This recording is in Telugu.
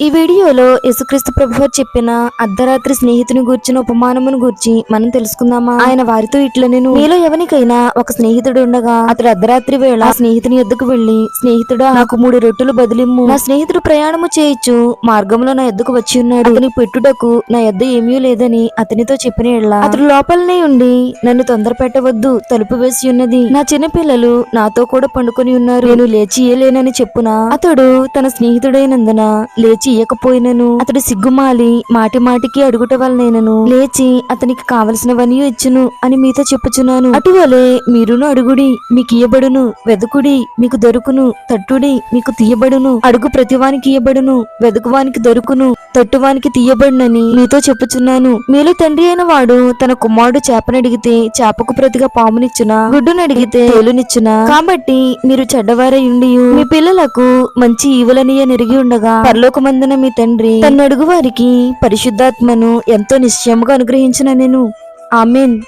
ఈ వీడియోలో యేసుక్రీస్తు ప్రభు చెప్పిన అర్ధరాత్రి స్నేహితుని గూర్చిన ఉపమానమును గూర్చి మనం తెలుసుకుందామా? ఆయన వారితో ఇట్లా నేను మీలో ఎవరికైనా ఒక స్నేహితుడు ఉండగా అతడు అర్ధరాత్రి వేళ స్నేహితుని ఎద్దుకు వెళ్ళి స్నేహితుడా నాకు మూడు రొట్టెలు బదిలిమ్ము. నా స్నేహితుడు ప్రయాణము చేయొచ్చు మార్గంలో నా ఎద్దుకు వచ్చి ఉన్నాడు. అతని పెట్టుటకు నా ఎద్ద ఏమీ లేదని అతనితో చెప్పిన ఎళ్ళ అతడు లోపలనే ఉండి నన్ను తొందర పెట్టవద్దు తలుపు వేసి ఉన్నది. నా చిన్న పిల్లలు నాతో కూడా పండుకొని ఉన్నారు. నేను లేచి చెప్పున అతడు తన స్నేహితుడైనందున లేచి ఇయ్యకపోయినను అతడు సిగ్గుమాలి మాటి మాటికి అడుగుట వలనైనను. లేచి అతనికి కావలసినవన్నీ ఇచ్చును అని మీతో చెప్పుచున్నాను. అటువలే మీరును అడుగుడి మీకు ఇయ్యబడును వెదుకుడి మీకు దొరుకును. తట్టుడి మీకు తీయబడును. అడుగు ప్రతివానికి ఇయ్యబడును. వెదుకువానికి దొరుకును. తట్టువానికి తీయబడినని మీతో చెప్పుచున్నాను. మీలో తండ్రి అయిన వాడు తన కుమారుడు చేపనడిగితే చేపకు ప్రతిగా పామునిచ్చునా? గుడ్డునడిగితే తేలునిచ్చునా? కాబట్టి మీరు చెడ్డవారై ఉండి మీ పిల్లలకు మంచి ఈవులనియ నెరిగి ఉండగా పరలోకమందున మీ తండ్రి తన్నడుగు వారికి పరిశుద్ధాత్మను ఎంతో నిశ్చయముగా అనుగ్రహించిన నేను. ఆమెన్.